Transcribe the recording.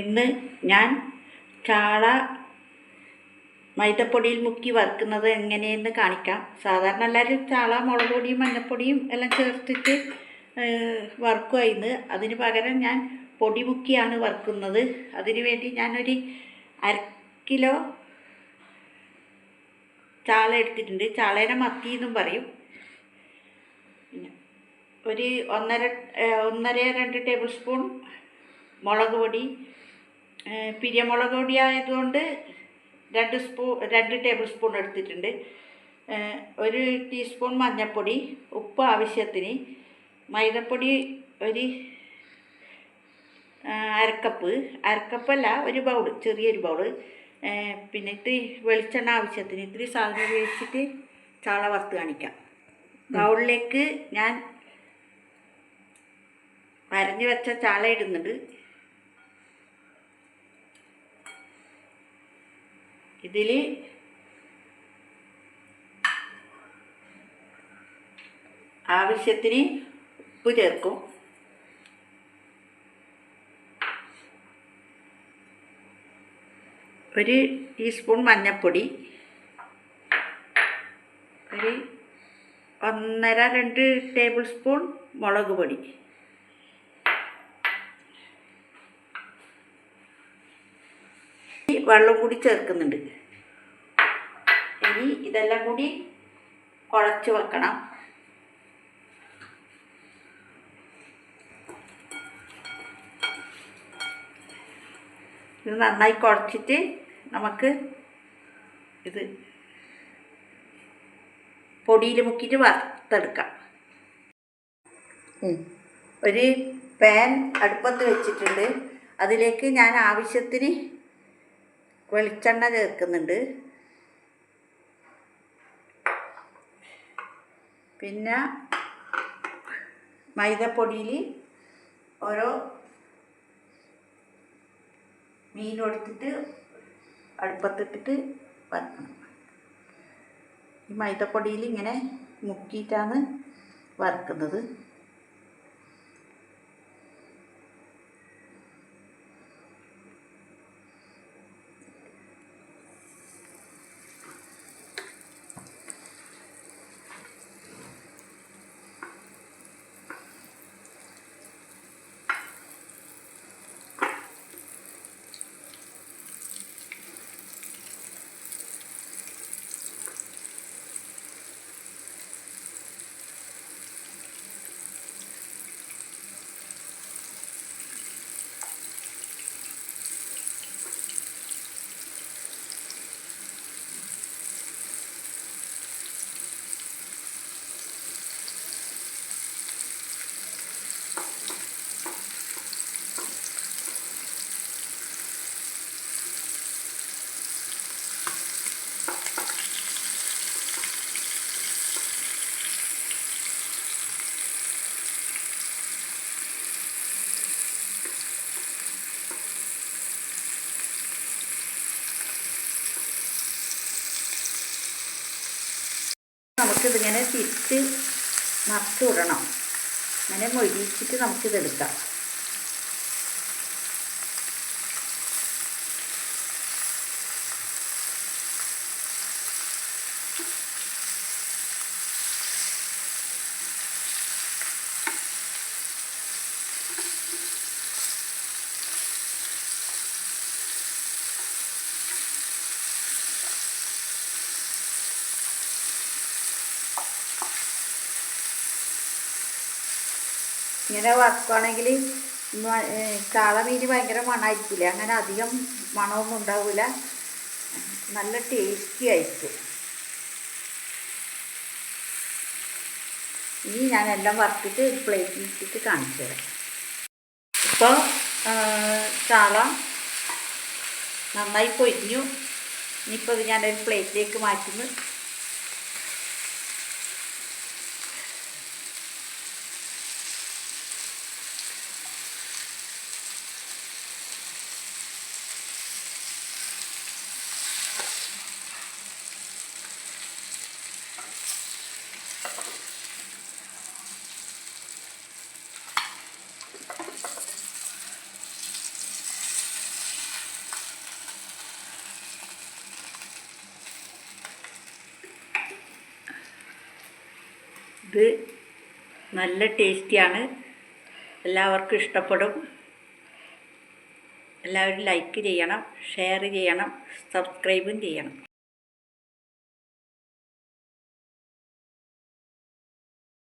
ഇന്ന് ഞാൻ ചാള മൈദപ്പൊടിയിൽ മുക്കി വറുക്കുന്നത് എങ്ങനെയെന്ന് കാണിക്കാം. സാധാരണ എല്ലാവരും ചാള മുളക് പൊടിയും മഞ്ഞൾപ്പൊടിയും എല്ലാം ചേർത്തിട്ട് വറുക്കുമായിരുന്നു അതിന് പകരം ഞാൻ പൊടി മുക്കിയാണ് വറുക്കുന്നത്. അതിനു വേണ്ടി ഞാനൊരു അര കിലോ ചാള എടുത്തിട്ടുണ്ട്. ചാളേനെ മത്തി എന്നും പറയും. ഒരു ഒന്നര ഒന്നര രണ്ട് ടേബിൾ സ്പൂൺ മുളക് പൊടി പിരിയമുളക് പൊടി ആയതുകൊണ്ട് രണ്ട് സ്പൂ രണ്ട് ടേബിൾ സ്പൂൺ എടുത്തിട്ടുണ്ട്. ഒരു ടീസ്പൂൺ മഞ്ഞൾപ്പൊടി ഉപ്പ് ആവശ്യത്തിന്. മൈദപ്പൊടി ഒരു അരക്കപ്പ്. അരക്കപ്പല്ല ഒരു ബൗൾ ചെറിയൊരു ബൗൾ പിന്നെ ഇത്തിരി വെളിച്ചെണ്ണ ആവശ്യത്തിന്. ഇത്തിരി സാധനം ഉപയോഗിച്ചിട്ട് ചാള വറുത്ത് കാണിക്കാം. ബൗളിലേക്ക് ഞാൻ വരഞ്ഞു വെച്ച ചാള ഇടുന്നുണ്ട്. ഇതിൽ ആവശ്യത്തിന് ഉപ്പ് ചേർക്കും. ഒരു ടീസ്പൂൺ മഞ്ഞൾപ്പൊടി. ഒരു ഒന്നര രണ്ട് ടേബിൾ സ്പൂൺ മുളക് പൊടി ഈ വെള്ളം കൂടി ചേർക്കുന്നുണ്ട്. ഇനി ഇതെല്ലാം കൂടി കുഴച്ച് വെക്കണം. ഇത് നന്നായി കുഴച്ചിട്ട് നമുക്ക് ഇത് പൊടിയിൽ മുക്കിയിട്ട് വറുത്തെടുക്കാം. ഒരു പാൻ അടുപ്പത്ത് വെച്ചിട്ടുണ്ട്. അതിലേക്ക് ഞാൻ ആവശ്യത്തിന് വെളിച്ചെണ്ണ ചേർക്കുന്നുണ്ട്. പിന്നെ മൈദപ്പൊടിയിൽ ഓരോ മീൻ എടുത്തിട്ട് അടുപ്പത്തിട്ടിട്ട് വറക്കണം. ഈ മൈദപ്പൊടിയിൽ ഇങ്ങനെ മുക്കിയിട്ടാണ് വറുക്കുന്നത്. നമുക്കിതിങ്ങനെ തിരിച്ച് മറച്ചു വിടണം. അങ്ങനെ മൊഴിച്ചിട്ട് നമുക്കിതെടുക്കാം. ഇങ്ങനെ വറുക്കുകയാണെങ്കിൽ കാള മീൻ ഭയങ്കര മണമായിരിക്കില്ല അങ്ങനെ അധികം മണമൊന്നും ഉണ്ടാവില്ല നല്ല ടേസ്റ്റി ആയിരിക്കും. ഇനി ഞാൻ എല്ലാം വറുത്തിട്ട് ഒരു പ്ലേറ്റിൽ ഇട്ടിട്ട് കാണിച്ചു തരാം. ഇപ്പോൾ ചാള നന്നായി പൊരിഞ്ഞു. ഇനിയിപ്പോൾ ഇത് ഞാനൊരു പ്ലേറ്റിലേക്ക് മാറ്റുന്നു. ഇത് നല്ല ടേസ്റ്റിയാണ്. എല്ലാവർക്കും ഇഷ്ടപ്പെടും. എല്ലാവരും ലൈക്ക് ചെയ്യണം ഷെയർ ചെയ്യണം സബ്സ്ക്രൈബും ചെയ്യണം.